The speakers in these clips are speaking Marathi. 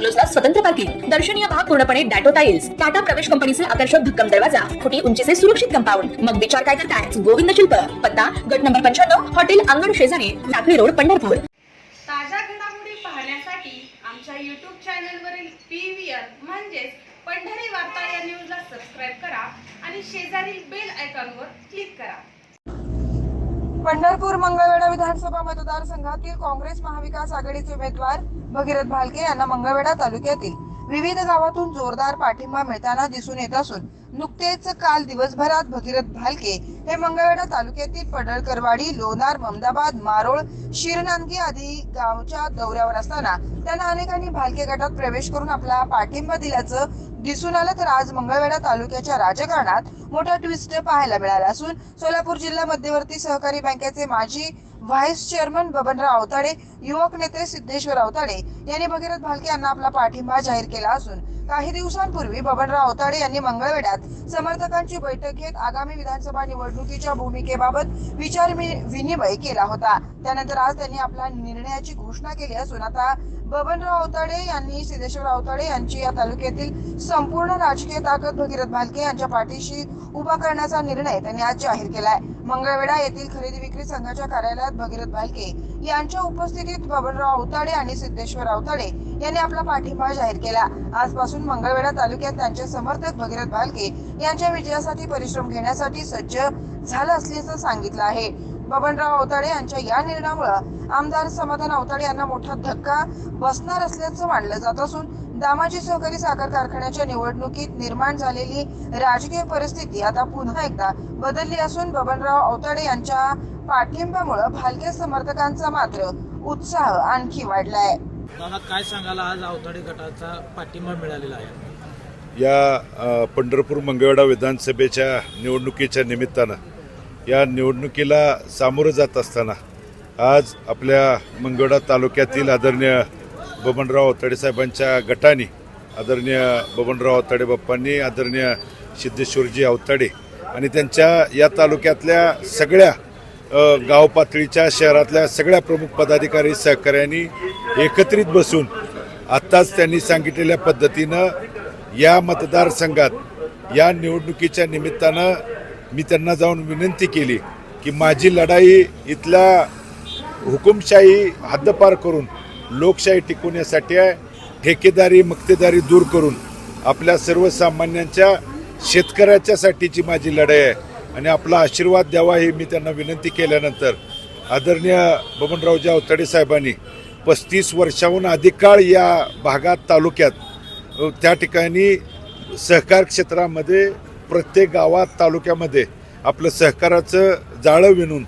बंगलोजला स्वतंत्र पार्किंग दर्शनीय भाग पूर्णपणे डॅटो टाइल्स टाटा प्रवेश कंपनीचे आकर्षक भक्कम दरवाजा फुटी उंचीचे सुरक्षित कंपाऊंड. मग विचार काय करताय? गोविंद शिल्प. पत्ता गट नंबर पंच्याण्णव हॉटेल अंगण शेजारी लाकडी रोड पंढरपूर. ताज्या घडामोडी पाहण्यासाठी आमच्या यूट्यूब चॅनलवरील पी व्ही आर म्हणजेच पंढरी वार्ता या न्यूजला सबस्क्राईब करा आणि शेजारील बेल आयकॉनवर क्लिक करा. पंढरपूर मंगळवेढा विधानसभा मतदारसंघातील काँग्रेस महाविकास आघाडीचे उमेदवार भगीरथ भालके यांना मंगळवेढा तालुक्यातील विविध गावातून जोरदार पाठिंबा मिळताना दिसून येत असून नुकतेच काल दिवसभरात भगीरथ भालके हे मंगळवेढा तालुक्यातील पडळकरवाडी लोणार ममदाबाद मारोळ शिरनांदगी आदी गावच्या दौऱ्यावर असताना त्यांना अनेकांनी भालके गटात प्रवेश करून आपला पाठिंबा दिल्याचं दिसून आलं. तर आज मंगळवेढा तालुक्याच्या राजकारणात मोठा ट्विस्ट पाहायला मिळाला असून सोलापूर जिल्हा मध्यवर्ती सहकारी बँकेचे माजी व्हाईस चेअरमन बबनराव अवताडे युवक नेते सिद्धेश्वर अवताडे यांनी भगीरथ भालके यांना आपला पाठिंबा जाहीर केला असून काही दिवसांपूर्वी बबनराव अवताडे यांनी मंगळवेढ्यात समर्थकांची बैठक घेत आगामी विधानसभा निवडणुकीच्या भूमिकेबाबत विचार वि- विनिमय केला होता. त्यानंतर आज त्यांनी आपल्या निर्णयाची घोषणा केली असून आता बबनराव अवताडे यांनी सिद्धेश्वर अवताडे यांची या तालुक्यातील संपूर्ण राजकीय ताकद भगीरथ भालके यांच्या पाठीशी उभा करण्याचा निर्णय त्यांनी आज जाहीर केलाय. मंगळवेढा येथील खरेदी विक्री संघाच्या कार्यालयात भगीरथ भालके यांच्या उपस्थितीत बबनराव अवताडे आणि सिद्धेश्वर अवताडे यांनी आपला पाठिंबा जाहीर केला. आजपासून मंगळवेढा तालुक्यात त्यांचे समर्थक भगीरथ भालके यांच्या विजयासाठी परिश्रम घेण्यासाठी सज्ज झालं असल्याचं सांगितलं आहे. बबनराव अवताडे यांच्या या निर्णयामुळे आमदार समाधान अवताडे यांना मोठा धक्का बसणार असल्याचं मानलं जात असून दामाजी सहकारी साखर कारखान्याच्या निवडणुकीत निर्माण झालेली राजकीय परिस्थिती आता पुन्हा एकदा बदलली असून बबनराव अवताडे यांच्या पाठिंब्यामुळे भालके समर्थकांचा मात्र उत्साह आणखी वाढलाय. दादा काय सांगायला आज अवताडे गटाचा पाठिंबा मिळालेला आहे. या पंढरपूर मंगळवेढा विधानसभेच्या निवडणुकीच्या निमित्तानं या निवडणुकीला सामोरं जात असताना आज आपल्या मंगळवेढा तालुक्यातील आदरणीय बबनराव अवताडे साहेबांच्या गटाने आदरणीय बबनराव अवताडे बाप्पांनी आदरणीय सिद्धेश्वरजी अवताडे आणि त्यांच्या या तालुक्यातल्या सगळ्या गाव पातळीच्या शहरातल्या सगळ्या प्रमुख पदाधिकारी सहकाऱ्यांनी एकत्रित बसून आत्ताच त्यांनी सांगितलेल्या पद्धतीनं या मतदारसंघात या निवडणुकीच्या निमित्तानं मी त्यांना जाऊन विनंती केली की माझी लढाई इथल्या हुकुमशाही हद्दपार करून लोकशाही टिकवण्यासाठी आहे ठेकेदारी मक्तेदारी दूर करून आपल्या सर्वसामान्यांच्या शेतकऱ्याच्यासाठीची माझी लढाई आहे. आणि आपला आशीर्वाद द्यावा ही मी त्यांना विनंती केल्यानंतर आदरणीय बबनरावजी अवताडे साहेबांनी पस्तीस वर्षाहून अधिक काळ या भागात तालुक्यात त्या ठिकाणी सहकार क्षेत्रामध्ये प्रत्येक गावात तालुक्यामध्ये आपलं सहकाराचं जाळं विणून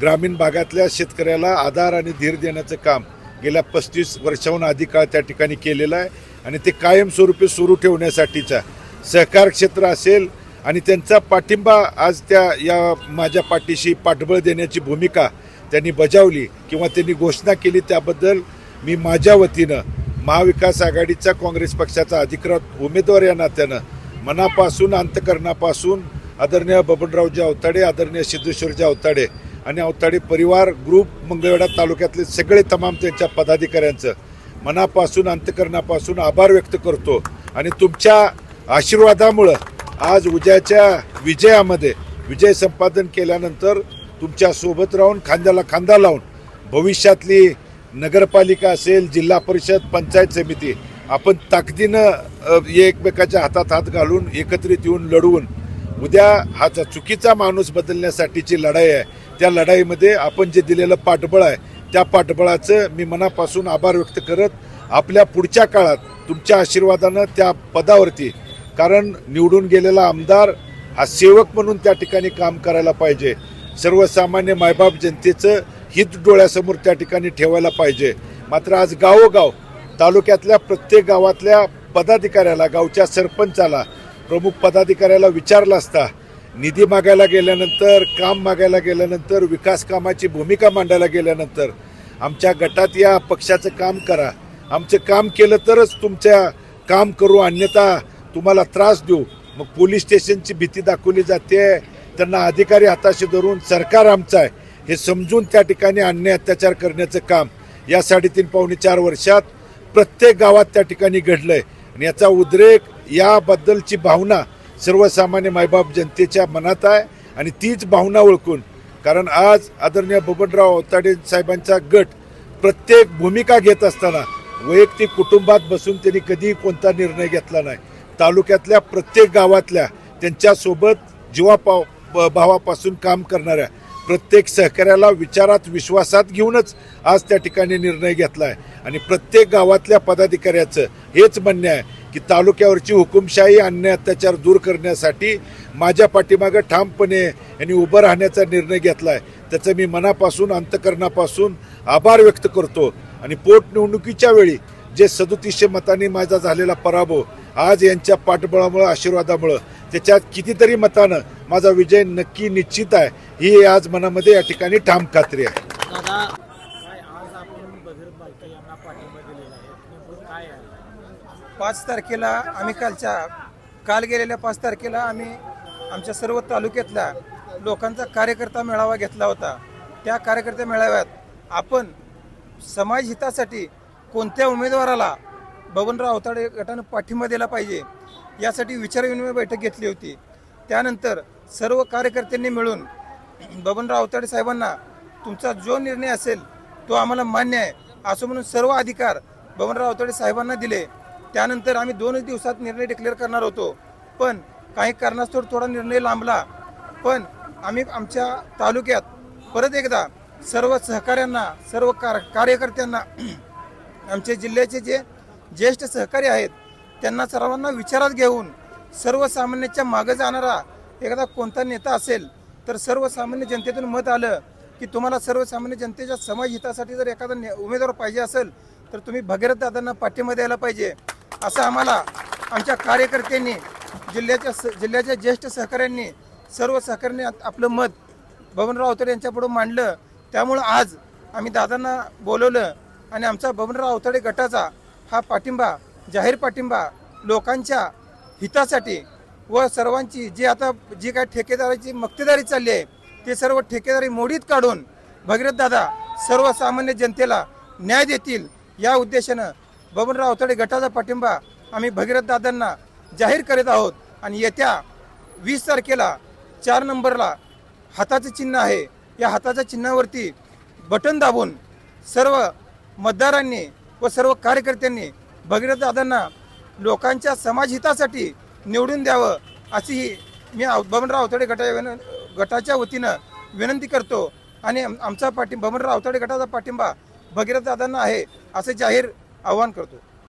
ग्रामीण भागातल्या शेतकऱ्याला आधार आणि धीर देण्याचं काम गेल्या पस्तीस वर्षाहून अधिक काळ त्या ठिकाणी केलेलं आहे. आणि ते कायमस्वरूपी सुरू ठेवण्यासाठीचा सहकार क्षेत्र असेल आणि त्यांचा पाठिंबा आज त्या या माझ्या पाठीशी पाठबळ देण्याची भूमिका त्यांनी बजावली किंवा त्यांनी घोषणा केली त्याबद्दल मी माझ्या वतीनं महाविकास आघाडीचा काँग्रेस पक्षाचा अधिकृत उमेदवार या नात्यानं मनापासून अंतकरणापासून आदरणीय बबनरावजी अवताडे आदरणीय सिद्धेश्वरजी अवताडे आणि अवताडे परिवार ग्रुप मंगळवेढा तालुक्यातले सगळे तमाम त्यांच्या पदाधिकाऱ्यांचं मनापासून अंतकरणापासून आभार व्यक्त करतो. आणि तुमच्या आशीर्वादामुळं आज उद्याच्या विजयामध्ये विजय संपादन केल्यानंतर तुमच्यासोबत राहून खांद्याला खांदा लावून भविष्यातली नगरपालिका असेल जिल्हा परिषद पंचायत समिती आपण ताकदीनं एकमेकाच्या हातात हात घालून एकत्रित येऊन लढवून उद्या हा चुकीचा माणूस बदलण्यासाठीची लढाई आहे. त्या लढाईमध्ये आपण जे दिलेलं पाठबळ आहे त्या पाठबळाचं मी मनापासून आभार व्यक्त करत आपल्या पुढच्या काळात तुमच्या आशीर्वादानं त्या पदावरती कारण निवडून गेलेला आमदार हा सेवक म्हणून त्या ठिकाणी काम करायला पाहिजे. सर्वसामान्य मायबाप जनतेचं हित डोळ्यासमोर त्या ठिकाणी ठेवायला पाहिजे. मात्र आज गावोगाव तालुक्यातल्या प्रत्येक गावातल्या पदाधिकाऱ्याला गावच्या सरपंचाला प्रमुख पदाधिकाऱ्याला विचारला असता निधी मागायला गेल्यानंतर काम मागायला गेल्यानंतर विकास कामाची भूमिका मांडायला गेल्यानंतर आमच्या गटात या पक्षाचं काम करा. आमचं काम केलं तरच तुमच्या काम करू अन्यथा तुम्हाला त्रास देऊ. मग पोलीस स्टेशनची भीती दाखवली जाते. त्यांना अधिकारी हाताशी धरून सरकार आमचं आहे. हे समजून त्या ठिकाणी अन्याय अत्याचार करण्याचं काम. या साडेतीन पावणे चार वर्षात प्रत्येक गावात त्या ठिकाणी घडलं आहे आणि याचा उद्रेक याबद्दलची भावना सर्वसामान्य मायबाप जनतेच्या मनात आहे. आणि तीच भावना ओळखून कारण आज आदरणीय बबनराव अवताडे साहेबांचा गट प्रत्येक भूमिका घेत असताना वैयक्तिक कुटुंबात बसून त्यांनी कधीही कोणता निर्णय घेतला नाही. तालुक्यातल्या प्रत्येक गावातल्या त्यांच्यासोबत जीवापाव भावापासून काम करणाऱ्या प्रत्येक सहकार्याला विचारात विश्वासात घेऊनच आज त्या ठिकाणी निर्णय घेतला आहे आणि प्रत्येक गावातल्या पदाधिकाऱ्याचं हेच म्हणणं आहे की तालुक्यावरची हुकुमशाही अन्याय अत्याचार दूर करण्यासाठी माझ्या पाठीमागं ठामपणे यांनी उभं राहण्याचा निर्णय घेतला आहे त्याचं मी मनापासून अंतकरणापासून आभार व्यक्त करतो. आणि पोटनिवडणुकीच्या वेळी जे सदोतीसशे मतांनी माझा झालेला पराभव आज यांच्या पाठबळामुळं आशीर्वादामुळं त्याच्यात कितीतरी मतानं माझा विजय नक्की निश्चित आहे. ही आज मनामध्ये या ठिकाणी ठाम खात्री आहे. दादा काय आज आपण भगीरथ बालके यांना पाठिंबा दिलेला आहे? नेमकं काय आहे? पाच तारखेला आम्ही कालच्या काल गेलेल्या पाच तारखेला आम्ही आमच्या सर्व तालुक्यातल्या लोकांचा कार्यकर्ता मेळावा घेतला होता. त्या कार्यकर्ता मेळाव्यात आपण समाज हितासाठी कोणत्या उमेदवाराला बबनराव अवताडे गटानं पाठिंबा दिला पाहिजे. यासाठी विचारविनिमय बैठक घेतली होती. त्यानंतर सर्व कार्यकर्त्यांनी मिळून बबनराव अवताडे साहेबांना तुमचा जो निर्णय असेल तो आम्हाला मान्य आहे. असं म्हणून सर्व अधिकार बबनराव अवताडे साहेबांना दिले. त्यानंतर आम्ही दोनच दिवसात निर्णय डिक्लेअर करणार होतो. पण काही कारणास्तव थोडा निर्णय लांबला. पण आम्ही आमच्या तालुक्यात परत एकदा सर्व सहकाऱ्यांना सर्व कार कार्यकर्त्यांना आमचे जिल्ह्याचे जे ज्येष्ठ सहकारी आहेत त्यांना सर्वांना विचारात घेऊन सर्वसामान्याच्या मागे जाणारा एखादा कोणता नेता असेल तर सर्वसामान्य जनतेतून मत आलं की तुम्हाला सर्वसामान्य जनतेच्या समाज हितासाठी जर एखादा उमेदवार पाहिजे असेल तर तुम्ही भगीरथ दादांना पाठीमध्ये द्यायला पाहिजे. असं आम्हाला आमच्या कार्यकर्त्यांनी जिल्ह्याच्या स- जिल्ह्याच्या ज्येष्ठ सहकाऱ्यांनी सर्व सहकाऱ्यांनी आपलं मत बबनराव अवतडे यांच्यापुढं मांडलं. त्यामुळं आज आम्ही दादांना बोलवलं आणि आमचा बबनराव अवतडे गटाचा हा पाठिंबा जाहीर पाठिंबा लोकांच्या हितासाठी व सर्वांची जी आता जी काय ठेकेदाराची मक्तेदारी चालली आहे ते सर्व ठेकेदारी मोडीत काढून भगीरथ दादा सर्वसामान्य जनतेला न्याय देतील या उद्देशानं बबनराव अवतडे गटाचा पाठिंबा आम्ही भगीरथ दादांना जाहीर करीत आहोत. आणि येत्या वीस तारखेला चार नंबरला हाताचं चिन्ह आहे. या हाताच्या चिन्हावरती बटन दाबून सर्व मतदारांनी व सर्व कार्यकर्त्यांनी भगीरथ दादांना लोकांच्या समाजहितासाठी निवडून द्यावं अशीही मी बबनराव अवताडे गटा गटाच्या वतीनं विनंती करतो. आणि आमचा पाठिंबा बबनराव अवताडे गटाचा पाठिंबा भगीरथ दादांना आहे असे जाहीर आवाहन करतो.